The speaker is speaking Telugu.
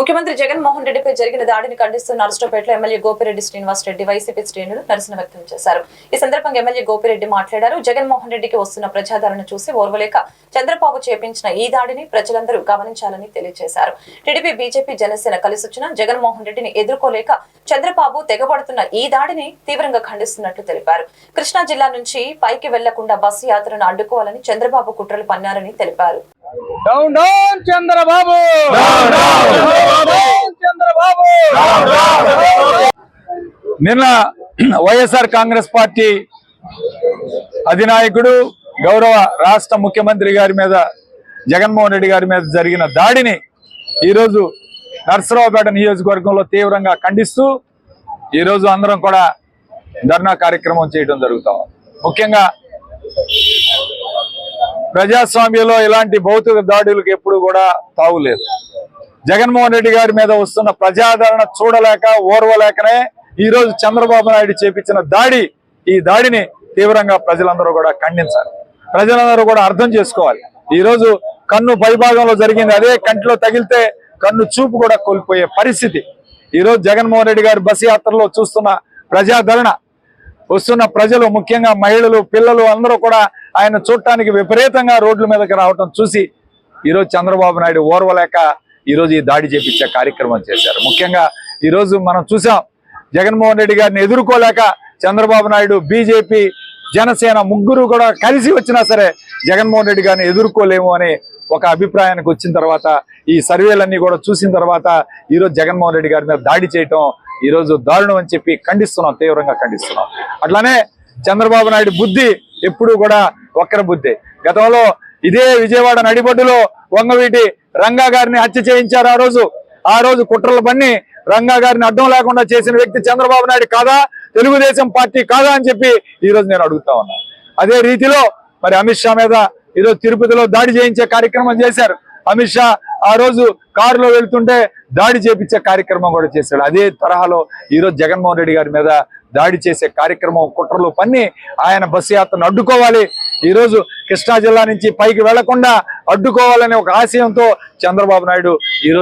ముఖ్యమంత్రి జగన్మోహన్ రెడ్డిపై జరిగిన దాడిని ఖండిస్తూ నరసరావుపేటలో ఎమ్మెల్యే గోపిరెడ్డి శ్రీనివాస్ రెడ్డి వైసీపీ శ్రేణులు నిరసన వ్యక్తం చేశారు. ఈ సందర్భంగా ఎమ్మెల్యే గోపిరెడ్డి మాట్లాడారు. జగన్మోహన్ రెడ్డికి వస్తున్న ప్రజాదరణ చూసి ఓర్వలేక చంద్రబాబు చేపించిన ఈ దాడిని ప్రజలందరూ గమనించాలని తెలియజేశారు. టీడీపీ బీజేపీ జనసేన కలిసొచ్చిన జగన్మోహన్ రెడ్డిని ఎదుర్కోలేక చంద్రబాబు తెగబడుతున్న ఈ దాడిని తీవ్రంగా ఖండిస్తున్నట్లు తెలిపారు. కృష్ణా జిల్లా నుంచి పైకి వెళ్ళకుండా బస్సు యాత్రను అడ్డుకోవాలని చంద్రబాబు కుట్రలు పన్నారని తెలిపారు. డౌన్ డౌన్ చంద్రబాబు నిన్న వైఎస్ఆర్ కాంగ్రెస్ పార్టీ అధినాయకుడు గౌరవ రాష్ట్ర ముఖ్యమంత్రి గారి మీద జగన్మోహన్ రెడ్డి గారి మీద జరిగిన దాడిని ఈరోజు నర్సరావుపేట నియోజకవర్గంలో తీవ్రంగా ఖండిస్తూ ఈరోజు అందరం కూడా ధర్నా కార్యక్రమం చేయడం జరుగుతాం. ముఖ్యంగా ప్రజాస్వామ్యంలో ఇలాంటి భౌతిక దాడులకు ఎప్పుడు కూడా తావులేదు జగన్మోహన్ రెడ్డి గారి మీద వస్తున్న ప్రజాదరణ చూడలేక ఓర్వలేకనే ఈ రోజు చంద్రబాబు నాయుడు చేపించిన దాడి ఈ దాడిని తీవ్రంగా ప్రజలందరూ కూడా ఖండించాలి. ప్రజలందరూ కూడా అర్థం చేసుకోవాలి. ఈ రోజు కన్ను పైభాగంలో జరిగింది అదే కంటిలో తగిలితే కన్ను చూపు కూడా కోల్పోయే పరిస్థితి. ఈ రోజు జగన్మోహన్ రెడ్డి గారి బస్ యాత్రలో చూస్తున్న ప్రజాదరణ వస్తున్న ప్రజలు ముఖ్యంగా మహిళలు పిల్లలు అందరూ కూడా ఆయన చూడటానికి విపరీతంగా రోడ్ల మీదకి రావటం చూసి ఈరోజు చంద్రబాబు నాయుడు ఓర్వలేక ఈరోజు ఈ దాడి చేపించే కార్యక్రమం చేశారు. ముఖ్యంగా ఈరోజు మనం చూసాం జగన్మోహన్ రెడ్డి గారిని ఎదుర్కోలేక చంద్రబాబు నాయుడు బీజేపీ జనసేన ముగ్గురు కూడా కలిసి వచ్చినా సరే జగన్మోహన్ రెడ్డి గారిని ఎదుర్కోలేము అని ఒక అభిప్రాయానికి వచ్చిన తర్వాత ఈ సర్వేలన్నీ కూడా చూసిన తర్వాత ఈరోజు జగన్మోహన్ రెడ్డి గారి మీద దాడి చేయటం ఈరోజు దారుణం అని చెప్పి ఖండిస్తున్నాం తీవ్రంగా ఖండిస్తున్నాం. అట్లానే చంద్రబాబు నాయుడు బుద్ధి ఎప్పుడూ కూడా వక్ర బుద్ధి. గతంలో ఇదే విజయవాడ నడిబొడ్డులో వంగవీటి రంగా గారిని హత్య చేయించారు ఆ రోజు. ఆ రోజు కుట్రలు పన్ని రంగా గారిని అడ్డం లేకుండా చేసిన వ్యక్తి చంద్రబాబు నాయుడు కాదా? తెలుగుదేశం పార్టీ కాదా అని చెప్పి ఈ రోజు నేను అడుగుతా ఉన్నా. అదే రీతిలో మరి అమిత్ షా మీద ఈరోజు తిరుపతిలో దాడి చేయించే కార్యక్రమం చేశారు. అమిత్ షా ఆ రోజు కారులో వెళ్తుంటే దాడి చేపించే కార్యక్రమం కూడా చేశాడు. అదే తరహాలో ఈరోజు జగన్మోహన్ రెడ్డి గారి మీద దాడి చేసే కార్యక్రమం కుట్రలు పన్ని ఆయన బస్సు యాత్రను అడ్డుకోవాలి. ఈరోజు కృష్ణా జిల్లా నుంచి పైకి వెళ్ళకుండా అడ్డుకోవాలనే ఒక ఆశయంతో చంద్రబాబు నాయుడు ఈరోజు